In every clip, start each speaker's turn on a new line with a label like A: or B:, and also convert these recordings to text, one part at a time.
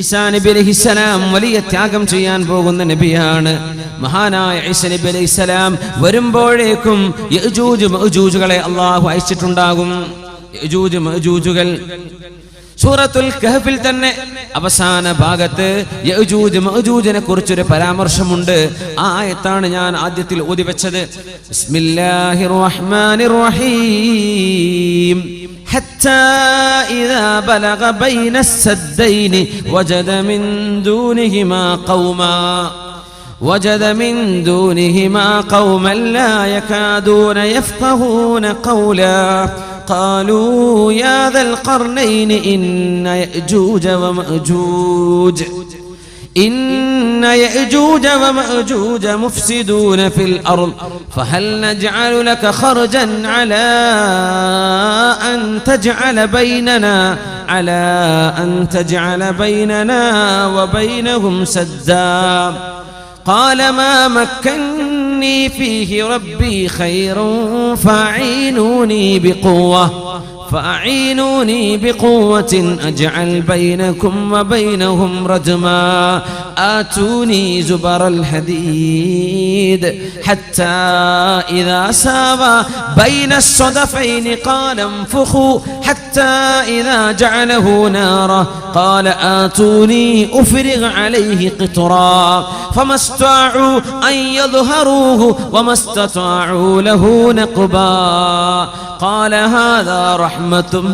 A: ഈസാ നബി അലൈഹിസ്സലാം വലിയ ത്യാഗം ചെയ്യാൻ പോകുന്ന നബിയാണ്. മഹാനായ ഈസ നബി അലൈഹിസ്സലാം വരുമ്പോഴേക്കും മഅജൂജുകളെ അള്ളാഹു അയച്ചിട്ടുണ്ടാകും. മഅജൂജുകൾ. സൂറത്തുൽ കഹഫിൽ തന്നെ അവസാന ഭാഗത്ത് യജൂജ് മഅജൂജിനെ കുറിച്ചൊരു പരാമർശമുണ്ട്. ആ ആയത്താണ് ഞാൻ ആദ്യത്തിൽ ഓതി വെച്ചത് ബിസ്മില്ലാഹിർ റഹ്മാനിർ റഹീം. حتى إذا بلغ بين السدين وجد من دونهما قوما وجد من دونهما قوما لا يكادون يفقهون قولا. قالوا يا ذا القرنين إن يأجوج ومأجوج. إن يأجوج ومأجوج مفسدون في الأرض فهل نجعل لك خرجا على أن تجعل بيننا على أن تجعل بيننا وبينهم سدا؟ قال ما مكني فيه ربي خير فاعينوني بقوة. فأعينوني بقوة أجعل بينكم وبينهم رجما. آتوني زبر الحديد حتى إذا ساوى بين الصدفين قال انفخوا حتى إذا جعله نارا. قال آتوني أفرغ عليه قطرا. فما استطاعوا أن يظهروه وما استطاعوا له نقبا. قال هذا رحمة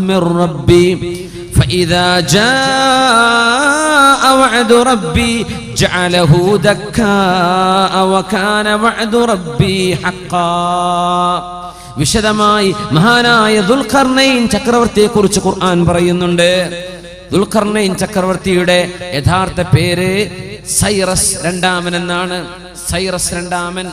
A: من ربي فإذا جاء وعد ربي جعله دكاء وكان وعد ربي حقا വിശദമായി മഹാനായ ദുൽഖർണൈൻ ചക്രവർത്തിയെ കുറിച്ച് ഖുർആൻ പറയുന്നുണ്ട് ദുൽഖർണൈൻ ചക്രവർത്തിയുടെ യഥാർത്ഥ പേര് സൈറസ് രണ്ടാമൻ എന്നാണ് സൈറസ് രണ്ടാമൻ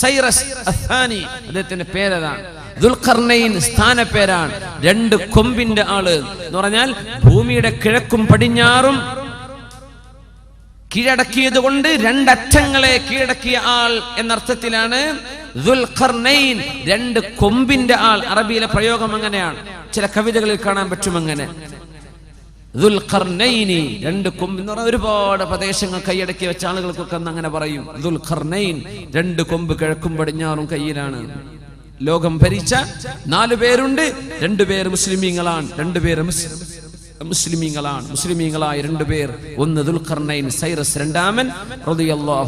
A: സൈറസ് അഥാനി അദ്ദേഹത്തിന്റെ പേരതാണ് ദുൽഖർണൈൻ സ്ഥാനപ്പേരാണ്. രണ്ട് കൊമ്പിന്റെ ആൾ. എന്ന് പറഞ്ഞാൽ ഭൂമിയുടെ കിഴക്കും പടിഞ്ഞാറും കീഴടക്കിയത് കൊണ്ട് രണ്ടറ്റങ്ങളെ കീഴടക്കിയ ആൾ എന്നർത്ഥത്തിലാണ് ദുൽഖർനൈൻ രണ്ട് കൊമ്പിന്റെ ആൾ. അറബിയിലെ പ്രയോഗം അങ്ങനെയാണ്. ചില കവിതകളിൽ കാണാൻ പറ്റും അങ്ങനെ. ദുൽഖർണൈനി. രണ്ട് കൊമ്പ് എന്ന് പറഞ്ഞാൽ ഒരുപാട് പ്രദേശങ്ങൾ കൈയടക്കി വെച്ച ആളുകൾക്കൊക്കെ അങ്ങനെ പറയും. ദുൽഖർണൈൻ. രണ്ട് കൊമ്പ് കിഴക്കും പടിഞ്ഞാറും കയ്യിലാണ്. ലോകം ഭരിച്ച നാലു പേരുണ്ട്. രണ്ടുപേർ മുസ്ലിമീങ്ങളാണ്. രണ്ടുപേർ മുസ്ലിമീങ്ങളാണ്. മുസ്ലിമീങ്ങളായ രണ്ടുപേർ ഒന്ന് ദുൽഖർണൈൻ സൈറസ് രണ്ടാമൻ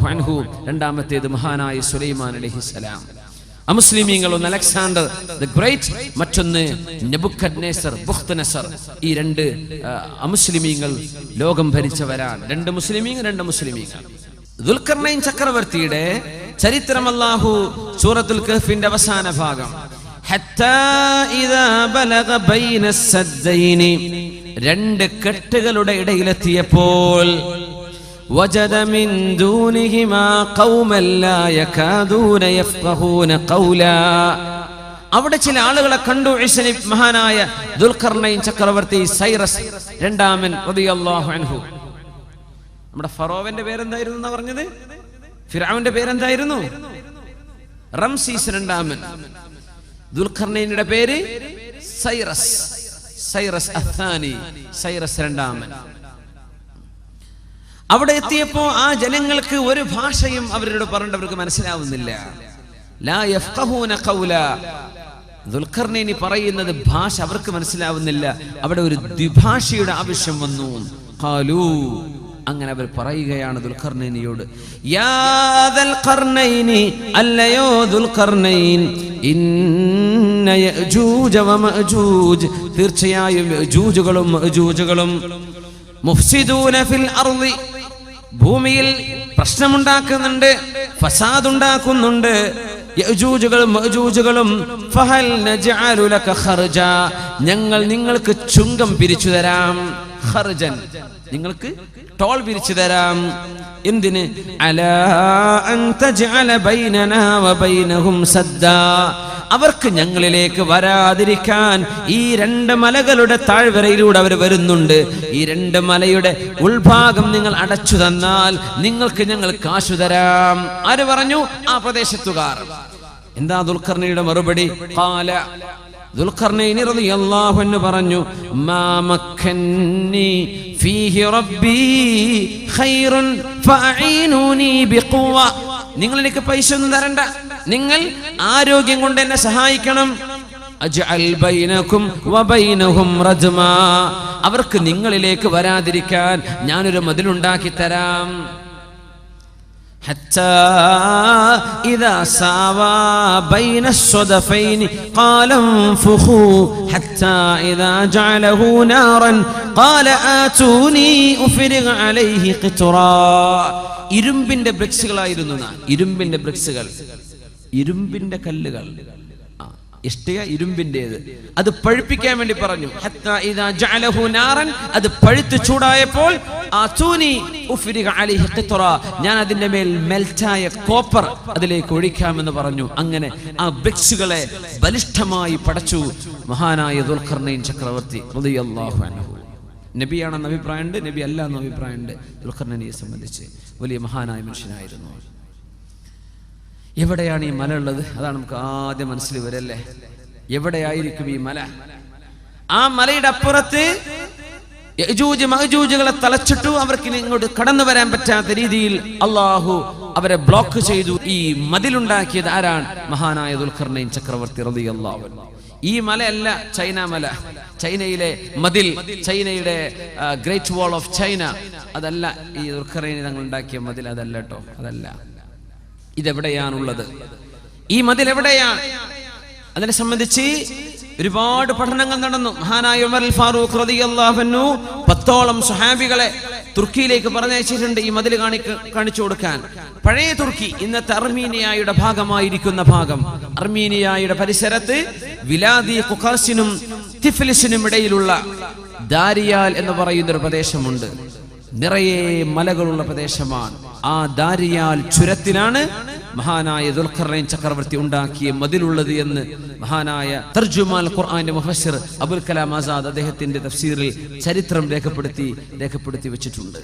A: അൻഹു രണ്ടാമത്തേത് മഹാനായ സുലൈമാൻ അലൈഹിസ്സലാം അമുസ്ലിമീങ്ങൾ ഒന്ന് അലക്സാണ്ടർ ദ ഗ്രേറ്റ് മറ്റൊന്ന് നബുഖദ്നേസർ ബുഖ്തനസർ. ഈ രണ്ട് അമുസ്ലിമീങ്ങൾ ലോകം ഭരിച്ചവരാണ്. രണ്ട് മുസ്ലിമീങ്ങൾ രണ്ട് മുസ്ലിമീങ്ങൾ. ദുൽഖർനൈൻ ചക്രവർത്തിയുടെ ചരിത്രം അല്ലാഹു സൂറത്തുൽ കഹ്ഫിന്റെ അവസാന ഭാഗം ഹത്താ ഇദാ ബലഗ ബൈന സദ്ദൈനി രണ്ട് കെട്ടുകളുടെ ഇടയിലെത്തിയപ്പോൾ وجد من دونهما قوما لا يكادون يفقهون قولا അവിടെ ചില ആളുകളെ കണ്ടു ഇസ്നി മഹാനായ ദുൽഖർണൈൻ ചക്രവർത്തി സൈറസ് രണ്ടാമൻ റളിയല്ലാഹു അൻഹു നമ്മുടെ ഫറോവന്റെ പേരെന്തായിരുന്നു എന്നാ പറഞ്ഞത് ഫിറാവിന്റെ പേരെന്തായിരുന്നു? റംസീസ് രണ്ടാമൻ ദുൽഖർണയുടെ പേര് സൈറസ്. സൈറസ് അഥാനി സൈറസ് രണ്ടാമൻ അവിടെ എത്തിയപ്പോ ആ ജനങ്ങൾക്ക് ഒരു ഭാഷയും അവരോട് പറഞ്ഞിട്ട് അവർക്ക് മനസ്സിലാവുന്നില്ല. ദുൽഖർനൈനി പറയുന്നത് ഭാഷ അവർക്ക് മനസ്സിലാവുന്നില്ല. അവിടെ ഒരു ദ്വിഭാഷയുടെ ആവശ്യം വന്നു. ഖാലൂ അങ്ങനെ അവർ പറയുകയാണ് ദുൽഖർനൈനിയോട് അല്ലയോ ദുൽഖർനൈൻ തീർച്ചയായും ഫിൽ അർളി ഭൂമിയിൽ പ്രശ്നമുണ്ടാക്കുന്നുണ്ട് ഫസാദ് ഉണ്ടാക്കുന്നുണ്ട് ഞങ്ങൾ നിങ്ങൾക്ക് ചുങ്കം പിരിച്ചു തരാം ഖർജൻ. നിങ്ങൾക്ക് ടോൾ വിരിച്ചു തരാം. എന്തിന്? അവർക്ക് ഞങ്ങളിലേക്ക് വരാതിരിക്കാൻ ഈ രണ്ട് മലകളുടെ താഴ്വരയിലൂടെ അവർ വരുന്നുണ്ട്. ഈ രണ്ട് മലയുടെ ഉൾഭാഗം നിങ്ങൾ അടച്ചു തന്നാൽ നിങ്ങൾക്ക് ഞങ്ങൾ കാശു തരാം. ആര് പറഞ്ഞു? ആ പ്രദേശത്തുകാർ. എന്താ ദുൽഖർണിയുടെ മറുപടി? കാല ദുൽഖർനൈനി റളിയല്ലാഹു അൻഹു പറഞ്ഞു മാ മക്കന്നി ഫീഹി റബ്ബി ഖൈറുൻ ഫഅഈനൂനി ബിഖുവ. നിങ്ങൾ എനിക്ക് പൈസ ഒന്നും തരണ്ട. നിങ്ങൾ ആരോഗ്യം കൊണ്ട് എന്നെ സഹായിക്കണം. അവർക്ക് നിങ്ങളിലേക്ക് വരാതിരിക്കാൻ ഞാനൊരു മതിലുണ്ടാക്കി തരാം. حتى إذا ساوى بين الصدفين قال انفخوا حتى إذا جعله نارا قال آتوني أفرغ عليه قطرا ഇരുമ്പിന്റെ ബ്രിക്സുകളായിരുന്നു നാം. ഇരുമ്പിന്റെ ബ്രിക്സുകൾ ഇരുമ്പിന്റെ കല്ലുകൾ ആ, ഇഷ്ടിക ഇരുമ്പിന്റേത് അത് പഴുപ്പിക്കാൻ വേണ്ടി പറഞ്ഞു. അത് പഴുത്ത് ചൂടായപ്പോൾ ഞാൻ അതിന്റെ മേൽ മെൽറ്റായ കോപ്പർ അതിലേക്ക് ഒഴിക്കാമെന്ന് പറഞ്ഞു. അങ്ങനെ ആ ബ്രിക്സുകളെ ബലിഷ്ഠമായി പടച്ചു മഹാനായ ദുൽഖർനൈൻ ചക്രവർത്തി നബിയാണെന്ന അഭിപ്രായമുണ്ട് നബി അല്ല എന്ന അഭിപ്രായമുണ്ട് ദുൽഖർനൈനെ സംബന്ധിച്ച്. വലിയ മഹാനായ മനുഷ്യനായിരുന്നു. എവിടെയാണ് ഈ മല ഉള്ളത്? അതാണ് നമുക്ക് ആദ്യം മനസ്സിൽ വരല്ലേ എവിടെയായിരിക്കും ഈ മല? ആ മലയുടെ അപ്പുറത്ത് യജൂജ് മഹജൂജുകളെ തലച്ചിട്ടു അവർക്ക് ഇങ്ങോട്ട് കടന്നു വരാൻ പറ്റാത്ത രീതിയിൽ അള്ളാഹു അവരെ ബ്ലോക്ക് ചെയ്തു. ഈ മതിലുണ്ടാക്കിയത് ആരാണ്? മഹാനായ ദുൽഖർണയും ചക്രവർത്തി റതി അള്ളാഹു ഈ മലയല്ല ചൈന മല. ചൈനയിലെ മതിൽ ചൈനയുടെ ഗ്രേറ്റ് വാൾ ഓഫ് ചൈന അതല്ല ഈ ദുൽഖർണൈൻ തങ്ങൾ ഉണ്ടാക്കിയ മതിൽ അതല്ല കേട്ടോ അതല്ല. ഇതെവിടെയാണുള്ളത്? ഈ മതിൽ എവിടെയാണ്? അതിനെ സംബന്ധിച്ച് ഒരുപാട് പഠനങ്ങൾ നടന്നു. മഹാനായ ഉമർ ഫാറൂഖ് റളിയല്ലാഹു അൻഹു പത്തോളം സ്വഹാബികളെ തുർക്കിയിലേക്ക് പറഞ്ഞയച്ചിട്ടുണ്ട് ഈ മതിൽ കാണി കാണിച്ചു കൊടുക്കാൻ. പഴയ തുർക്കി ഇന്നത്തെ അർമീനിയായുടെ ഭാഗമായിരിക്കുന്ന ഭാഗം. അർമീനിയായുടെ പരിസരത്ത് വിലാദി കുഖാസിനും തിഫിലിസിനും ഇടയിലുള്ള ദാരിയാൽ എന്ന് പറയുന്ന ഒരു പ്രദേശമുണ്ട്. നിറയെ മലകളുള്ള പ്രദേശമാണ്. ആ ദാരിയാൽ ചുരത്തിലാണ് മഹാനായ ദുൽഖറൈൻ ചക്രവർത്തി ഉണ്ടാക്കിയ മതിലുള്ളത് എന്ന് മഹാനായ തർജുമാൽ ഖുർആന്റെ മുഫസ്സിർ അബുൽ കലാം ആസാദ് അദ്ദേഹത്തിന്റെ തഫ്സീറിൽ ചരിത്രം രേഖപ്പെടുത്തി രേഖപ്പെടുത്തി വെച്ചിട്ടുണ്ട്.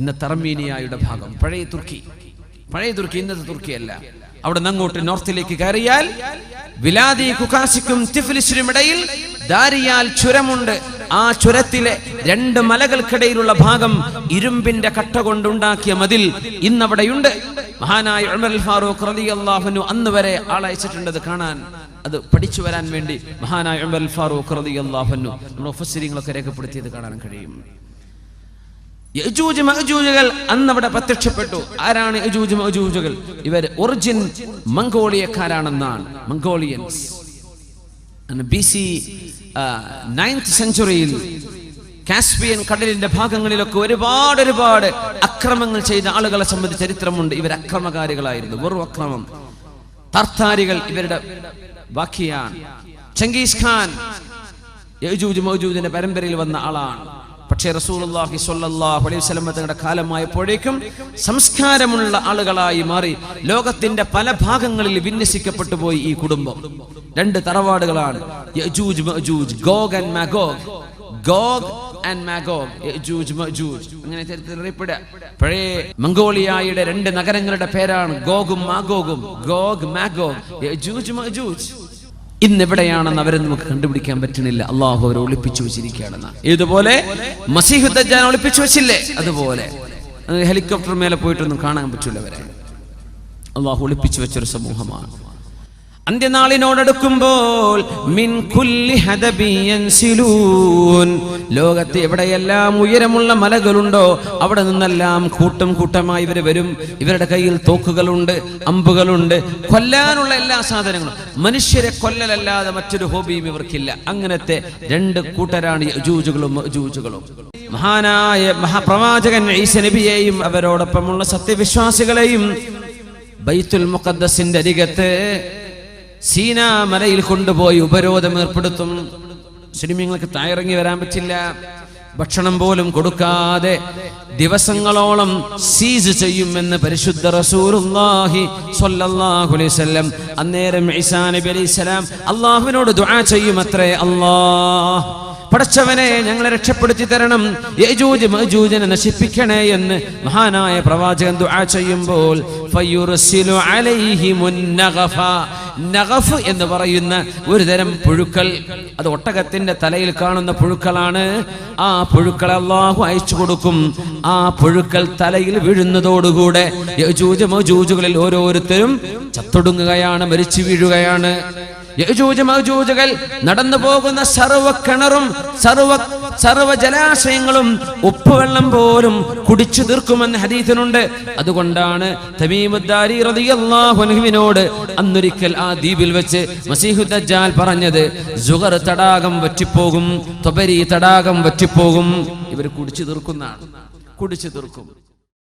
A: ഇന്നത്തെ അർമീനിയായുടെ ഭാഗം പഴയ തുർക്കി പഴയ തുർക്കി ഇന്നത്തെ തുർക്കിയല്ല അവിടെ അങ്ങോട്ട് നോർത്തിലേക്ക് കയറിയാൽ വിലാദി കുക്കാസിക്കും തിഫ്ലിസിനും ഇടയിൽ ദാരിയാൽ ചുരമുണ്ട്. ആ ചുരത്തിലെ രണ്ട് മലകൾക്കിടയിലുള്ള ഭാഗം ഇരുമ്പിന്റെ കട്ട കൊണ്ടുണ്ടാക്കിയ മതിൽ ഇന്നവിടെയുണ്ട്. മഹാനായ ഉമർ ഫാറൂഖ് റളിയല്ലാഹു അൻഹു അന്ന് വരെ ആളയച്ചിട്ടുണ്ട് കാണാൻ അത് പഠിച്ചു വരാൻ വേണ്ടി മഹാനായ ഉമർ ഫാറൂഖ് റളിയല്ലാഹു അൻഹു നമ്മുടെ ഒഫസരിങ്ങളൊക്കെ രേഖപ്പെടുത്തിയത് കാണാൻ കഴിയും. യജൂജ് മഅജൂജുകൾ അന്നവിടെ പ്രത്യക്ഷപ്പെട്ടു. ആരാണ് യജൂജ് മഅജൂജുകൾ? ഇവർ ഒറിജിൻ മംഗോളിയക്കാരാണെന്നാണ്. മംഗോളിയൻസ്. സെഞ്ചുറിയിൽ കാസ്പിയൻ കടലിന്റെ ഭാഗങ്ങളിലൊക്കെ ഒരുപാട് ഒരുപാട് അക്രമങ്ങൾ ചെയ്ത ആളുകളെ സംബന്ധിച്ച് ചരിത്രമുണ്ട്. ഇവർ അക്രമകാരികളായിരുന്നു. വെറും അക്രമം. തർത്താരികൾ ഇവരുടെ ബാക്കിയാണ്. ചെങ്കീസ് ഖാൻ യജൂജ് മൗജൂദിന്റെ പരമ്പരയിൽ വന്ന ആളാണ്. പക്ഷേ റസൂലുള്ളാഹി സ്വല്ലല്ലാഹു അലൈഹി വസല്ലം തങ്ങളുടെ കാലമായപ്പോഴേക്കും സംസ്കാരമുള്ള ആളുകളായി മാറി ലോകത്തിന്റെ പല ഭാഗങ്ങളിൽ വിന്യസിക്കപ്പെട്ടു പോയി ഈ കുടുംബം. രണ്ട് തറവാടുകളാണ്. ഗോഗ് ആൻഡ് ഗോഗ് ആൻഡ് അങ്ങനെ ചരിത്രത്തിൽ പഴയ മംഗോളിയായുടെ രണ്ട് നഗരങ്ങളുടെ പേരാണ് ഗോഗും മാഗോഗും. ഗോഗ് മാഗോഗ് ഇന്നെവിടെയാണെന്ന് അവരെ നമുക്ക് കണ്ടുപിടിക്കാൻ പറ്റുന്നില്ല അള്ളാഹു അവരെ ഒളിപ്പിച്ചു വെച്ചിരിക്കുകയാണെന്ന്. ഇതുപോലെ മസീഹുദ്ദാൻ ഒളിപ്പിച്ചു വെച്ചില്ലേ? അതുപോലെ. ഹെലികോപ്റ്റർ മേലെ പോയിട്ടൊന്നും കാണാൻ പറ്റില്ല അവരെ. അള്ളാഹു ഒളിപ്പിച്ചു വെച്ചൊരു സമൂഹമാണ്. അന്ത്യനാളിനോടടുക്കുമ്പോൾ ലോകത്ത് എവിടെയെല്ലാം ഉയരമുള്ള മലകളുണ്ടോ അവിടെ നിന്നെല്ലാം കൂട്ടം കൂട്ടമായി ഇവർ വരും. ഇവരുടെ കയ്യിൽ തോക്കുകളുണ്ട് അമ്പുകളുണ്ട്. കൊല്ലാനുള്ള എല്ലാ സാധനങ്ങളും. മനുഷ്യരെ കൊല്ലലല്ലാതെ മറ്റൊരു ഹോബിയും ഇവർക്കില്ല. അങ്ങനത്തെ രണ്ട് കൂട്ടരാണ് ജൂജുകളും ജൂജുകളും മഹാനായ മഹാപ്രവാചകൻ ഈസ നബിയെയും അവരോടൊപ്പമുള്ള സത്യവിശ്വാസികളെയും ബൈത്തുൽ മുഖദ്ദസിന്റെ അരികത്ത് സീനാ മലയിൽ കൊണ്ടുപോയി ഉപരോധം ഏർപ്പെടുത്തും. സിനിമങ്ങൾക്ക് തായിറങ്ങി വരാൻ പറ്റില്ല. ഭക്ഷണം പോലും കൊടുക്കാതെ ദിവസങ്ങളോളം സീസ് ചെയ്യുമെന്ന് പരിശുദ്ധ റസൂലുള്ളാഹി സ്വല്ലല്ലാഹു അലൈഹി വസല്ലം അന്നേരം ഈസാ അള്ളാഹുവിനോട് ദുആ ചെയ്യുമത്രേ അല്ലാഹ് പടച്ചവനെ ഞങ്ങളെ രക്ഷപ്പെടുത്തി തരണം. യജൂജ് മജൂജനെ നശിപ്പിക്കണേ എന്ന് മഹാനായ പ്രവാചകൻ ദുആ ചെയ്യുമ്പോൾ ഫയുർസിലു അലൈഹി മുന്നഗഫ. നഗഫ് എന്ന് പറയുന്ന ഒരു തരം പുഴുക്കൾ. അത് ഒട്ടകത്തിന്റെ തലയിൽ കാണുന്ന പുഴുക്കളാണ്. ആ പുഴുക്കൾ അള്ളാഹു അയച്ചു കൊടുക്കും. ആ പുഴുക്കൾ തലയിൽ വീഴുന്നതോടുകൂടെ യജൂജ് മജൂജുകളിൽ ഓരോരുത്തരും ചത്തൊടുങ്ങുകയാണ് മരിച്ചു വീഴുകയാണ്. നടന്നു പോകുന്ന സർവ കിണറും സർവ സർവ ജലാശയങ്ങളും ഉപ്പുവെള്ളം പോലും കുടിച്ചു തീർക്കുമെന്ന് ഹദീസിനുണ്ട്. അതുകൊണ്ടാണ് തമീമുദ്ദാരി അന്നൊരിക്കൽ ആ ദ്വീപിൽ വെച്ച് മസീഹു ദജ്ജാൽ പറഞ്ഞത് ജുഗർ തടാകം വറ്റിപ്പോകും തൊബരി തടാകം വറ്റിപ്പോകും. ഇവർ കുടിച്ചു തീർക്കുന്നതാണ്. കുടിച്ചു തീർക്കും.